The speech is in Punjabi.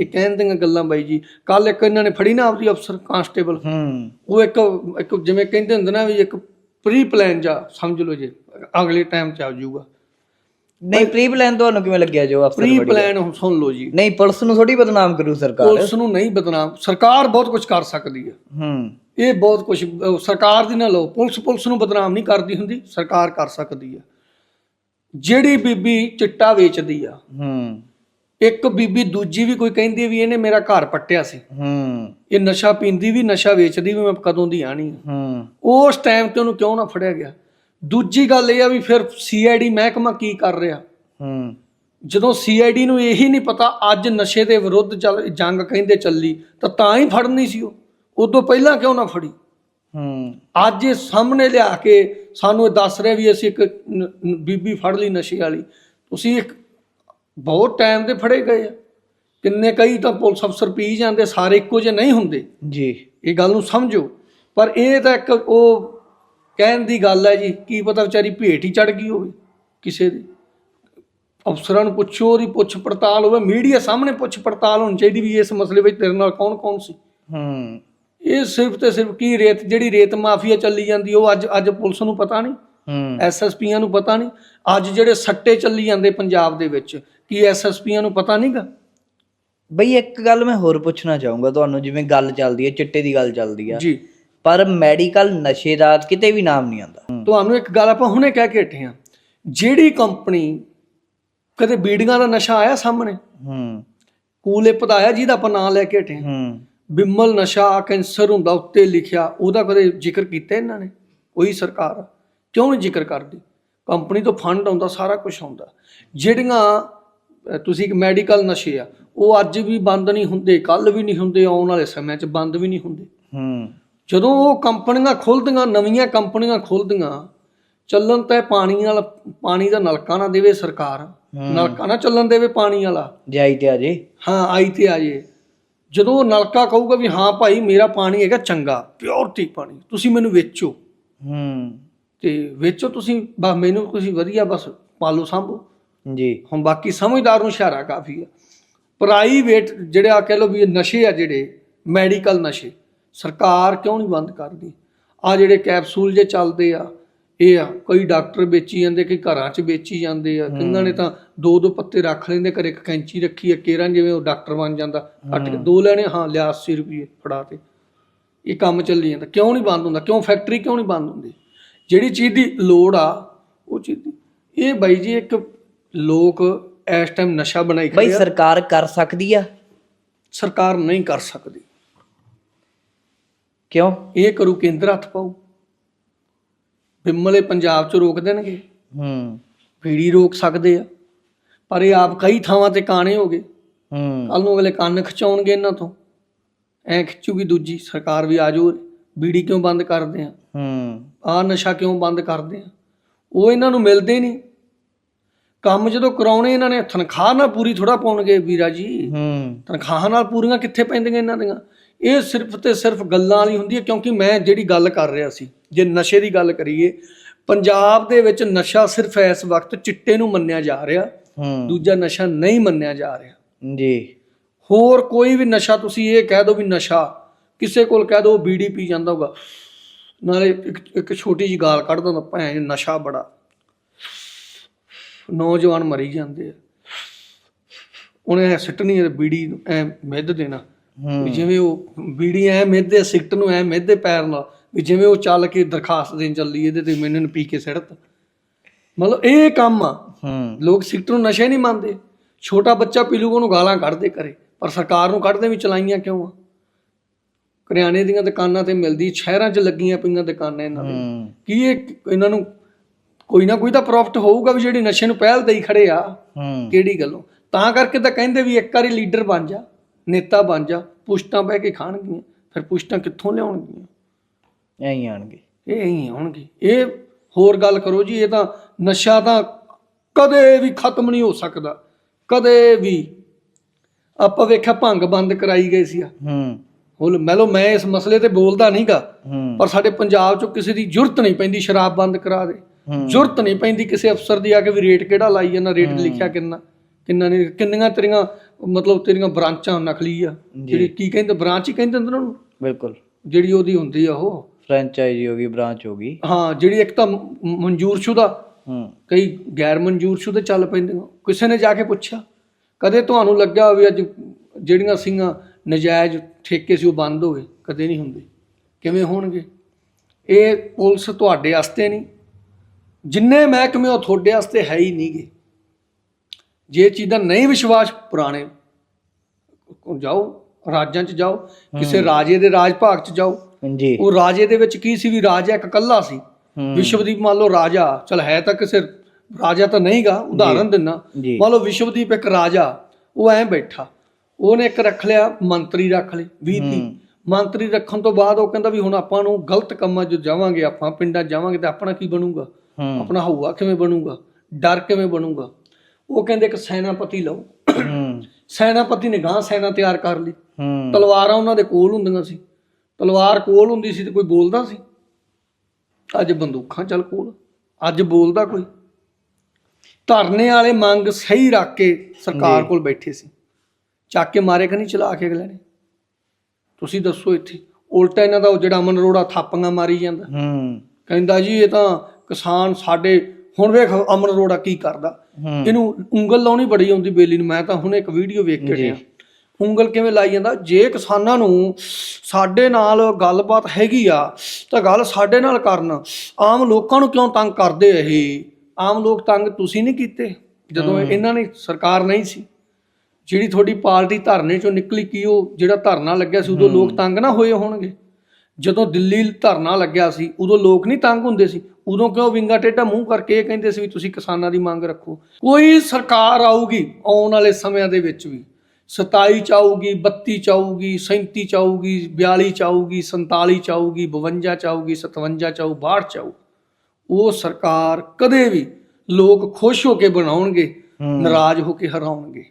ਇਹ ਕਹਿਣ ਦੀਆਂ ਗੱਲਾਂ ਬਾਈ ਜੀ ਕੱਲ ਇੱਕ ਇਹਨਾਂ ਨੇ ਫੜੀ ਨਾ ਆਪਦੀ ਅਫਸਰ ਕਾਂਸਟੇਬਲ। ਹੂੰ। ਉਹ ਇੱਕ ਇੱਕ ਜਿਵੇਂ ਕਹਿੰਦੇ ਹੁੰਦੇ ਨਾ ਵੀ ਇੱਕ ਪ੍ਰੀ ਪਲਾਨ ਜਾ ਸਮਝ ਲਓ ਜੇ ਅਗਲੇ ਟਾਈਮ ਚ ਆ ਜਾਊਗਾ। ਨਹੀਂ ਪ੍ਰੀ ਪਲਾਨ ਤੁਹਾਨੂੰ ਕਿਵੇਂ ਲੱਗਿਆ ਜੋ ਅਫਸਰ ਪ੍ਰੀ ਪਲਾਨ ਸੁਣ ਲਓ ਜੀ। ਨਹੀਂ ਪੁਲਿਸ ਨੂੰ ਥੋੜੀ ਬਦਨਾਮ ਕਰੂ ਸਰਕਾਰ। ਪੁਲਿਸ ਨੂੰ ਨਹੀਂ ਬਦਨਾਮ ਸਰਕਾਰ ਬਹੁਤ ਕੁਝ ਕਰ ਸਕਦੀ ਹੈ ਹੂੰ। ਇਹ ਬਹੁਤ ਕੁਝ ਸਰਕਾਰ ਦੀ ਨਾ ਲਓ ਪੁਲਿਸ ਪੁਲਿਸ ਨੂੰ ਬਦਨਾਮ ਨਹੀਂ ਕਰਦੀ ਹੁੰਦੀ ਸਰਕਾਰ ਕਰ ਸਕਦੀ ਹੈ ਜਿਹੜੀ ਬੀਬੀ ਚਿੱਟਾ ਵੇਚਦੀ ਆ ਹੂੰ। ਇੱਕ ਬੀਬੀ ਦੂਜੀ ਵੀ ਕੋਈ ਕਹਿੰਦੀ ਵੀ ਇਹਨੇ ਮੇਰਾ ਘਰ ਪੱਟਿਆ ਸੀ। ਹੂੰ। ਇਹ ਨਸ਼ਾ ਪੀਂਦੀ ਵੀ ਨਸ਼ਾ ਵੇਚਦੀ ਵੀ ਮੈਂ ਕਦੋਂ ਦੀ ਆਣੀ ਹੂੰ। ਉਸ ਟਾਈਮ ਤੇ ਉਹਨੂੰ ਕਿਉਂ ਨਾ ਫੜਿਆ ਗਿਆ? ਦੂਜੀ ਗੱਲ ਇਹ ਆ ਵੀ ਫਿਰ ਸੀਆਈਡੀ ਮਹਿਕਮਾ ਕੀ ਕਰ ਰਿਹਾ? ਹੂੰ। ਜਦੋਂ ਸੀਆਈਡੀ ਨੂੰ ਇਹੀ ਨਹੀਂ ਪਤਾ ਅੱਜ ਨਸ਼ੇ ਦੇ ਵਿਰੁੱਧ ਚੱਲ ਜੰਗ ਕਹਿੰਦੇ ਚੱਲੀ ਤਾਂ ਤਾਂ ਹੀ ਫੜਨੀ ਸੀ ਉਹ। ਉਦੋਂ ਪਹਿਲਾਂ ਕਿਉਂ ਨਾ ਫੜੀ? ਹੂੰ। ਅੱਜ ਇਹ ਸਾਹਮਣੇ ਲਿਆ ਕੇ ਸਾਨੂੰ ਇਹ ਦੱਸ ਰਿਹਾ ਵੀ ਅਸੀਂ ਇੱਕ ਬੀਬੀ ਫੜ ਲਈ ਨਸ਼ੇ ਵਾਲੀ। ਤੁਸੀਂ ਇੱਕ ਬਹੁਤ ਟਾਈਮ ਦੇ ਫੜੇ ਗਏ ਆ। ਕਿੰਨੇ ਕਈ ਤਾਂ ਪੁਲਿਸ ਅਫਸਰ ਪੀ ਜਾਂਦੇ ਸਾਰੇ ਇੱਕੋ ਜਿਹੇ ਨਹੀਂ ਹੁੰਦੇ। ਜੀ। ਇਹ ਗੱਲ ਨੂੰ ਸਮਝੋ। ਪਰ ਇਹ ਤਾਂ ਇੱਕ ਉਹ ਕਹਿਣ ਦੀ ਗੱਲ ਹੈ ਜੀ ਕੀ ਪਤਾ ਵਿਚਾਰੀ ਭੇਟ ਹੀ ਚੜ ਗਈ ਹੋਵੇ ਕਿਸੇ ਦੀ। ਅਫਸਰਾਂ ਨੂੰ ਪੁੱਛੋ ਉਹਦੀ ਪੁੱਛ ਪੜਤਾਲ ਹੋਵੇ ਮੀਡੀਆ ਸਾਹਮਣੇ ਪੁੱਛ ਪੜਤਾਲ ਹੋਣੀ ਚਾਹੀਦੀ ਵੀ ਇਸ ਮਸਲੇ ਵਿੱਚ ਤੇਰੇ ਨਾਲ ਕੌਣ ਕੌਣ ਸੀ। ਹੂੰ। ਇਹ ਸਿਰਫ ਤੇ ਸਿਰਫ ਕੀ ਰੇਤ ਜਿਹੜੀ ਰੇਤ ਮਾਫੀਆ ਚੱਲੀ ਜਾਂਦੀ ਉਹ ਅੱਜ ਅੱਜ ਪੁਲਿਸ ਨੂੰ ਪਤਾ ਨਹੀਂ। ਹੂੰ। ਐਸਐਸਪੀਆਂ ਨੂੰ ਪਤਾ ਨਹੀਂ। ਅੱਜ ਜਿਹੜੇ ਸੱਟੇ ਚੱਲੀ ਜਾਂਦੇ ਪੰਜਾਬ ਦੇ ਵਿੱਚ ਕੀ ਐਸਐਸਪੀਆਂ ਨੂੰ ਪਤਾ ਨਹੀਂਗਾ ਬਈ ਇੱਕ ਗੱਲ ਮੈਂ ਹੋਰ ਪੁੱਛਣਾ ਚਾਹੂੰਗਾ ਤੁਹਾਨੂੰ ਜਿਵੇਂ ਗੱਲ ਚੱਲਦੀ ਹੈ ਚਿੱਟੇ ਦੀ ਗੱਲ ਚੱਲਦੀ ਆ। ਜੀ। ਪਰ ਮੈਡੀਕਲ ਨਸ਼ੇ ਦਾ ਕਿਤੇ ਵੀ ਨਾਮ ਨਹੀਂ ਆਉਂਦਾ। ਤੁਹਾਨੂੰ ਇੱਕ ਗੱਲ ਆਪਾਂ ਹੁਣੇ ਕਹਿ ਕੇ ਹਟੇ ਹਾਂ। ਜਿਹੜੀ ਕੰਪਨੀ ਕਦੇ ਬੀੜੀਆਂ ਦਾ ਨਸ਼ਾ ਆਇਆ ਸਾਹਮਣੇ? ਹੂੰ। ਕੂਲੇ ਪਤਾਇਆ ਜਿਹਦਾ ਆਪਾਂ ਨਾਂ ਲੈ ਕੇ ਹਟੇ ਹਾਂ? ਹੂੰ। ਬਿਮਲ ਨਸ਼ਾ ਕੈਂਸਰ ਹੁੰਦਾ ਉੱਤੇ ਲਿਖਿਆ ਉਹਦਾ ਕਦੇ ਜ਼ਿਕਰ ਕੀਤਾ ਇਹਨਾਂ ਨੇ? ਕੋਈ ਸਰਕਾਰ ਕਿਉਂ ਨਹੀਂ ਜ਼ਿਕਰ ਕਰਦੀ? ਕੰਪਨੀ ਤੋਂ ਫੰਡ ਆਉਂਦਾ ਸਾਰਾ ਕੁਝ ਆਉਂਦਾ। ਜਿਹੜੀਆਂ ਤੁਸੀਂ ਇੱਕ ਮੈਡੀਕਲ ਨਸ਼ੇ ਆ ਉਹ ਅੱਜ ਵੀ ਬੰਦ ਨਹੀਂ ਹੁੰਦੇ ਕੱਲ ਵੀ ਨਹੀਂ ਹੁੰਦੇ ਆਉਣ ਵਾਲੇ ਸਮੇਂ 'ਚ ਬੰਦ ਵੀ ਨਹੀਂ ਹੁੰਦੇ। ਹੂੰ। ਜਦੋਂ ਉਹ ਕੰਪਨੀਆਂ ਖੁੱਲਦੀਆਂ ਨਵੀਆਂ ਕੰਪਨੀਆਂ ਖੁੱਲਦੀਆਂ ਚੱਲਣ ਤਾਂ ਪਾਣੀ ਨਾਲ ਪਾਣੀ ਦਾ ਨਲਕਾ ਨਾ ਦੇਵੇ ਸਰਕਾਰ। ਨਲਕਾ ਨਾ ਚੱਲਣ ਦੇਵੇ ਪਾਣੀ ਵਾਲਾ। ਜਾਈ ਤੇ ਅਜੇ ਹਾਂ ਆਈ ਤੇ ਆ ਜੇ। ਜਦੋਂ ਉਹ ਨਲਕਾ ਕਹੂਗਾ ਵੀ ਹਾਂ ਭਾਈ ਮੇਰਾ ਪਾਣੀ ਹੈਗਾ ਚੰਗਾ ਪਿਓਰਟੀ ਪਾਣੀ ਤੁਸੀਂ ਮੈਨੂੰ ਵੇਚੋ। ਹੂੰ। ਤੇ ਵੇਚੋ ਤੁਸੀਂ ਬਸ ਮੈਨੂੰ ਤੁਸੀਂ ਵਧੀਆ ਬਸ ਪਾਲੋ ਸੰਭੋ। ਜੀ। ਹੁਣ ਬਾਕੀ ਸਮਝਦਾਰ ਨੂੰ ਇਸ਼ਾਰਾ ਕਾਫੀ ਆ ਪ੍ਰਾਈਵੇਟ ਜਿਹੜਾ ਕਹਿ ਲਓ ਵੀ ਇਹ ਨਸ਼ੇ ਆ ਜਿਹੜੇ ਮੈਡੀਕਲ ਨਸ਼ੇ ਸਰਕਾਰ ਕਿਉਂ ਨਹੀਂ ਬੰਦ ਕਰਦੀ? ਆ ਜਿਹੜੇ ਕੈਪਸੂਲ ਜੇ ਚੱਲਦੇ ਆ ਇਹ ਆ ਕਈ ਡਾਕਟਰ ਵੇਚੀ ਜਾਂਦੇ ਕਈ ਘਰਾਂ 'ਚ ਵੇਚੀ ਜਾਂਦੇ ਆ ਕਿੰਨਾਂ ਨੇ ਤਾਂ ਦੋ ਦੋ ਪੱਤੇ ਰੱਖ ਲੈਂਦੇ ਘਰੇ ਇੱਕ ਕੈਂਚੀ ਰੱਖੀ ਆ ਕੇਰਾਂ ਜਿਵੇਂ ਉਹ ਡਾਕਟਰ ਬਣ ਜਾਂਦਾ ਕੱਟ ਕੇ ਦੋ ਲੈਣੇ ਹਾਂ ਲਿਆ 80 ਰੁਪਏ ਫੜਾ ਤੇ। ਇਹ ਕੰਮ ਚੱਲੀ ਜਾਂਦਾ। ਕਿਉਂ ਨਹੀਂ ਬੰਦ ਹੁੰਦਾ? ਕਿਉਂ ਫੈਕਟਰੀ ਕਿਉਂ ਨਹੀਂ ਬੰਦ ਹੁੰਦੀ? ਜਿਹੜੀ ਚੀਜ਼ ਦੀ ਲੋੜ ਆ ਉਹ ਚੀਜ਼ ਦੀ। ਇਹ ਬਾਈ ਜੀ ਇੱਕ ਲੋਕ ਇਸ ਟਾਈਮ ਨਸ਼ਾ ਬਣਾਈ ਬਈ ਖੜੇ ਆ। ਸਰਕਾਰ ਕਰ ਸਕਦੀ ਆ? ਸਰਕਾਰ ਨਹੀਂ ਕਰ ਸਕਦੀ। ਕਿਉਂ? ਇਹ ਕਰੂ ਕੇਂਦਰ ਹੱਥ ਪਾਉ ਬਿਮਲੇ ਪੰਜਾਬ ਚ ਰੋਕ ਦੇਣਗੇ। ਹੂੰ। ਪੀੜੀ ਰੋਕ ਸਕਦੇ ਆ। ਪਰ ਇਹ ਆਪ ਕਈ ਥਾਵਾਂ ਤੇ ਕਾਣੇ ਹੋ ਗਏ। ਹੂੰ। ਕੱਲ ਨੂੰ ਅਗਲੇ ਕੰਨ ਖਿਚਾਉਣਗੇ ਇਹਨਾਂ ਤੋਂ। ਐ ਖਿੱਚੂਗੀ ਦੂਜੀ ਸਰਕਾਰ ਵੀ ਆਜੋ। ਬੀੜੀ ਕਿਉਂ ਬੰਦ ਕਰਦੇ ਆ? ਹੂੰ। ਆ ਨਸ਼ਾ ਕਿਉਂ ਬੰਦ ਕਰਦੇ ਆ? ਉਹ ਇਹਨਾਂ ਨੂੰ ਮਿਲਦੇ ਨਹੀਂ। ਕੰਮ ਜਦੋਂ ਕਰਾਉਣੇ ਇਹਨਾਂ ਨੇ ਤਨਖਾਹ ਨਾਲ ਪੂਰੀ ਥੋੜਾ ਪਾਉਣਗੇ ਵੀਰਾ ਜੀ। ਹੂੰ। ਤਨਖਾਹਾਂ ਨਾਲ ਪੂਰੀਆਂ ਕਿੱਥੇ ਪੈਂਦੀਆਂ ਇਹਨਾਂ ਦੀਆਂ? ਇਹ ਸਿਰਫ ਤੇ ਸਿਰਫ ਗੱਲਾਂ ਵਾਲੀ ਹੁੰਦੀ ਹੈ ਕਿਉਂਕਿ ਮੈਂ ਜਿਹੜੀ ਗੱਲ ਕਰ ਰਿਹਾ ਸੀ ਜੇ ਨਸ਼ੇ ਦੀ ਗੱਲ ਕਰੀਏ ਪੰਜਾਬ ਦੇ ਵਿੱਚ ਨਸ਼ਾ ਸਿਰਫ ਇਸ ਵਕਤ ਚਿੱਟੇ ਨੂੰ ਮੰਨਿਆ ਜਾ ਰਿਹਾ ਹੂੰ। ਦੂਜਾ ਨਸ਼ਾ ਨਹੀਂ ਮੰਨਿਆ ਜਾ ਰਿਹਾ। ਜੀ। ਹੋਰ ਕੋਈ ਵੀ ਨਸ਼ਾ ਤੁਸੀਂ ਇਹ ਕਹਿ ਦਿਓ ਵੀ ਨਸ਼ਾ ਕਿਸੇ ਕੋਲ ਕਹਿ ਦਿਓ ਬੀੜੀ ਪੀ ਜਾਂਦਾ ਹੋਗਾ ਨਾਲੇ ਇੱਕ ਇੱਕ ਛੋਟੀ ਜੀ ਗਾਲ ਕੱਢ ਦਿੰਦਾ ਭੈਣ ਨਸ਼ਾ ਬੜਾ। ਨੌਜਵਾਨ ਮਰੀ ਜਾਂਦੇ ਆ। ਉਹਨੇ ਸਿੱਟਣੀ ਹੈ ਬੀੜੀ ਨੂੰ ਐ ਮਿੱਧ ਦੇਣਾ। ਵੀ ਜਿਵੇਂ ਉਹ ਬੀੜੀ ਐ ਮਿੱਧੇ ਸਿੱਟ ਨੂੰ ਐ ਮਿੱਧੇ ਪੈਰ ਨਾਲ। ਵੀ ਜਿਵੇਂ ਉਹ ਚੱਲ ਕੇ ਦਰਖਾਸਤ ਦੇਣ ਚੱਲੀ ਇਹਦੇ ਤੇ ਮੈਨੂੰ ਪੀ ਕੇ ਸਿੱਟਤ ਮਤਲਬ ਇਹ ਕੰਮ ਆ। ਲੋਕ ਸਿਗਰਟ ਨੂੰ ਨਸ਼ਾ ਨਹੀਂ ਮੰਨਦੇ। ਛੋਟਾ ਬੱਚਾ ਪੀ ਲੂਗਾ ਉਹਨੂੰ ਗਾਲਾਂ ਕੱਢਦੇ ਕਰੇ ਪਰ ਸਰਕਾਰ ਨੂੰ ਕੱਢਦੇ ਵੀ ਚਲਾਈਆਂ ਕਿਉਂ ਆ? ਕਰਿਆਨੇ ਦੀਆਂ ਦੁਕਾਨਾਂ ਤੇ ਮਿਲਦੀ ਸ਼ਹਿਰਾਂ 'ਚ ਲੱਗੀਆਂ ਪਈਆਂ ਦੁਕਾਨਾਂ ਇਹਨਾਂ ਦੇ ਕੀ ਇਹ ਇਹਨਾਂ ਨੂੰ ਕੋਈ ਨਾ ਕੋਈ ਤਾਂ ਪ੍ਰੋਫਿਟ ਹੋਊਗਾ ਵੀ ਜਿਹੜੀ ਨਸ਼ੇ ਨੂੰ ਪਹਿਲ ਦੇਈ ਖੜੇ ਆ। ਹੂੰ। ਕਿਹੜੀ ਗੱਲੋਂ? ਤਾਂ ਕਰਕੇ ਤਾਂ ਕਹਿੰਦੇ ਵੀ ਇੱਕ ਵਾਰੀ ਲੀਡਰ ਬਣ ਜਾ ਨੇਤਾ ਬਣ ਜਾ ਪੁਸ਼ਤਾਂ ਬਹਿ ਕੇ ਖਾਣਗੀਆਂ ਫਿਰ ਪੁਸ਼ਤਾਂ ਕਿੱਥੋਂ ਲਿਆਉਣਗੀਆਂ? ਐਂ ਹੀ ਆਣਗੇ। ਇਹ ਹੀ ਆਉਣਗੇ ਇਹ ਹੋਰ ਗੱਲ ਕਰੋ ਜੀ ਇਹ ਤਾਂ ਨਸ਼ਾ ਤਾਂ ਕਦੇ ਵੀ ਖਤਮ ਨਹੀਂ ਹੋ ਸਕਦਾ। ਕਦੇ ਵੀ। ਆਪਾਂ ਵੇਖਿਆ ਭੰਗ ਬੰਦ ਕਰਾਈ ਗਈ ਸੀ ਹੂੰ। ਹੁਣ ਮੈਲੋ ਮੈਂ ਇਸ ਮਸਲੇ ਤੇ ਬੋਲਦਾ ਨਹੀਂਗਾ ਹੂੰ। ਪਰ ਸਾਡੇ ਪੰਜਾਬ 'ਚ ਕਿਸੇ ਦੀ ਜ਼ਰੂਰਤ ਨਹੀਂ ਪੈਂਦੀ ਸ਼ਰਾਬ ਬੰਦ ਕਰਾ ਦੇ। ਜ਼ਰੂਰਤ ਨਹੀਂ ਪੈਂਦੀ ਕਿਸੇ ਅਫਸਰ ਦੀ ਆ ਕੇ ਵੀ ਰੇਟ ਕਿਹੜਾ ਲਾਈ ਜਾਂਦਾ ਰੇਟ ਲਿਖਿਆ ਕਿੰਨਾ ਕਿੰਨਾ ਨੇ ਕਿੰਨੀਆਂ ਤੇਰੀਆਂ ਮਤਲਬ ਤੇਰੀਆਂ ਬ੍ਰਾਂਚਾਂ ਨਕਲੀ ਆ। ਜਿਹੜੀ ਕੀ ਕਹਿੰਦੇ ਬ੍ਰਾਂਚ ਹੀ ਕਹਿੰਦੇ ਹੁੰਦੇ ਨੇ ਉਹਨੂੰ? ਬਿਲਕੁਲ। ਜਿਹੜੀ ਉਹਦੀ ਹੁੰਦੀ ਆ ਉਹ। ਫਰੈਂਚਾਈਜ਼ੀ ਹੋ ਗਈ ਬ੍ਰਾਂਚ ਹੋ ਗਈ। ਹਾਂ ਜਿਹੜੀ ਇੱਕ ਤਾਂ ਮਨਜ਼ੂਰਸ਼ੁਦਾ। ਹੂੰ। ਕਈ ਗੈਰ ਮਨਜ਼ੂਰਸ਼ੁਦੇ ਚੱਲ ਪੈਂਦੀਆਂ ਕਿਸੇ ਨੇ ਜਾ ਕੇ ਪੁੱਛਿਆ। ਕਦੇ ਤੁਹਾਨੂੰ ਲੱਗਿਆ ਹੋਵੇ ਅੱਜ ਜਿਹੜੀਆਂ ਸਿੰਘਾਂ ਨਜਾਇਜ਼ ਠੇਕੇ ਸੀ ਉਹ ਬੰਦ ਹੋ ਗਏ? ਕਦੇ ਨਹੀਂ ਹੁੰਦੇ। ਕਿਵੇਂ ਹੋਣਗੇ? ਇਹ ਪੁਲਿਸ ਤੁਹਾਡੇ ਵਾਸਤੇ ਨਹੀਂ। ਜਿੰਨੇ ਮਹਿਕਮੇ ਉਹ ਤੁਹਾਡੇ ਵਾਸਤੇ ਹੈ ਹੀ ਨਹੀਂਗੇ। ਜੇ ਚੀਜ਼ ਨਹੀਂ ਵਿਸ਼ਵਾਸ ਪੁਰਾਣੇ ਜਾਓ ਰਾਜਾਂ 'ਚ ਜਾਓ ਕਿਸੇ ਰਾਜੇ ਦੇ ਰਾਜ ਭਾਗ 'ਚ ਜਾਓ। ਜੀ ਉਹ ਰਾਜੇ ਦੇ ਵਿੱਚ ਕੀ ਸੀ ਵੀ ਰਾਜਾ ਇੱਕ ਇਕੱਲਾ ਸੀ। ਵਿਸ਼ਵਦੀਪ ਮੰਨ ਲਓ ਰਾਜਾ ਚਲ ਹੈ ਤਾਂ ਕਿਸੇ ਰਾਜਾ ਤਾਂ ਨਹੀਂਗਾ ਉਦਾਹਰਨ ਦਿੰਨਾ ਮੰਨ ਲਓ ਵਿਸ਼ਵਦੀਪ ਇੱਕ ਰਾਜਾ ਉਹ ਐਂ ਬੈਠਾ। ਉਹਨੇ ਇੱਕ ਰੱਖ ਲਿਆ ਮੰਤਰੀ ਰੱਖ 20 ਤੀਹ ਹੂੰ। ਮੰਤਰੀ ਰੱਖਣ ਤੋਂ ਬਾਅਦ ਉਹ ਕਹਿੰਦਾ ਵੀ ਹੁਣ ਆਪਾਂ ਨੂੰ ਗਲਤ ਕੰਮਾਂ 'ਚ ਜਾਵਾਂਗੇ ਆਪਾਂ ਪਿੰਡਾਂ ਜਾਵਾਂਗੇ ਤੇ ਆਪਣਾ ਕੀ ਬਣੂਗਾ? ਆਪਣਾ ਹਊਆ ਕਿਵੇਂ ਬਣੂਗਾ? ਡਰ ਕਿਵੇਂ ਬਣੂਗਾ? ਉਹ ਕਹਿੰਦੇ ਇੱਕ ਸੈਨਾਪਤੀ ਲਓ। ਸੈਨਾਪਤੀ ਨੇ ਗਾਂ ਸੈਨਾ ਤਿਆਰ ਕਰ ਲਈ। ਤਲਵਾਰਾਂ ਉਹਨਾਂ ਦੇ ਕੋਲ ਹੁੰਦੀਆਂ ਸੀ। ਤਲਵਾਰ ਕੋਲ ਹੁੰਦੀ ਸੀ ਤੇ ਕੋਈ ਬੋਲਦਾ ਸੀ। ਅੱਜ ਬੰਦੂਕਾਂ ਚੱਲ ਕੋਲ। ਅੱਜ ਬੋਲਦਾ ਕੋਈ। ਧਰਨੇ ਵਾਲੇ ਮੰਗ ਸਹੀ ਰੱਖ ਕੇ ਸਰਕਾਰ। ਕੋਲ ਬੈਠੇ ਸੀ। ਚੱਕ ਕੇ ਮਾਰੇ ਕਿ ਨਹੀਂ ਚਲਾ ਕੇ ਅਗਲੇ ਨੇ? ਤੁਸੀਂ ਦੱਸੋ ਇੱਥੇ। ਉਲਟਾ ਇਹਨਾਂ ਦਾ ਉਹ ਜਿਹੜਾ ਅਮਨ ਅਰੋੜਾ ਥਾਪੀਆਂ ਮਾਰੀ ਜਾਂਦਾ। ਹੂੰ। ਕਹਿੰਦਾ ਜੀ ਇਹ ਤਾਂ ਕਿਸਾਨ ਸਾਡੇ ਹੁਣ ਵੇਖ ਅਮਨ ਅਰੋੜਾ ਕੀ ਕਰਦਾ। ਇਹਨੂੰ ਉਂਗਲ ਲਾਉਣੀ ਬੜੀ ਆਉਂਦੀ ਬੇਲੀ ਨੂੰ ਮੈਂ ਤਾਂ ਹੁਣ ਇੱਕ ਵੀਡੀਓ ਵੇਖ ਕੇ। ਗਿਆ ਉਂਗਲ ਕਿਵੇਂ ਲਾਈ ਜਾਂਦਾ? ਜੇ ਕਿਸਾਨਾਂ ਨੂੰ ਸਾਡੇ ਨਾਲ ਗੱਲਬਾਤ ਹੈਗੀ ਆ ਤਾਂ ਗੱਲ ਸਾਡੇ ਨਾਲ ਕਰਨ। ਆਮ ਲੋਕਾਂ ਨੂੰ ਕਿਉਂ ਤੰਗ ਕਰਦੇ ਇਹ? ਆਮ ਲੋਕ ਤੰਗ ਤੁਸੀਂ ਨਹੀਂ ਕੀਤੇ ਜਦੋਂ ਇਹਨਾਂ ਨੇ ਸਰਕਾਰ ਨਹੀਂ ਸੀ। ਜਿਹੜੀ ਤੁਹਾਡੀ ਪਾਰਟੀ ਧਰਨੇ ਚੋਂ ਨਿਕਲੀ ਕੀ ਉਹ ਜਿਹੜਾ ਧਰਨਾ ਲੱਗਿਆ ਸੀ ਉਦੋਂ ਲੋਕ ਤੰਗ ਨਾ ਹੋਏ ਹੋਣਗੇ। ਜਦੋਂ ਦਿੱਲੀ ਧਰਨਾ ਲੱਗਿਆ ਸੀ ਉਦੋਂ ਲੋਕ ਨਹੀਂ ਤੰਗ ਹੁੰਦੇ ਸੀ। ਉਦੋਂ ਕਿਉਂ ਵਿੰਗਾ ਟੇਢਾ ਮੂੰਹ ਕਰਕੇ ਇਹ ਕਹਿੰਦੇ ਸੀ ਵੀ ਤੁਸੀਂ ਕਿਸਾਨਾਂ ਦੀ ਮੰਗ ਰੱਖੋ? ਕੋਈ ਸਰਕਾਰ ਆਊਗੀ ਆਉਣ ਵਾਲੇ ਸਮਿਆਂ ਦੇ ਵਿੱਚ ਵੀ। 27 ਚ ਆਊਗੀ 32 ਚ ਆਊਗੀ 37 ਚ ਆਊਗੀ 42 ਚ ਆਊਗੀ 47 ਚ ਆਊਗੀ 52 ਚ ਆਊਗੀ 57 ਚ ਆਊ 62 ਚ ਆਊ। ਉਹ ਸਰਕਾਰ ਕਦੇ ਵੀ ਲੋਕ ਖੁਸ਼ ਹੋ ਕੇ ਬਣਾਉਣਗੇ। ਨਾਰਾਜ਼ ਹੋ ਕੇ ਹਰਾਉਣਗੇ।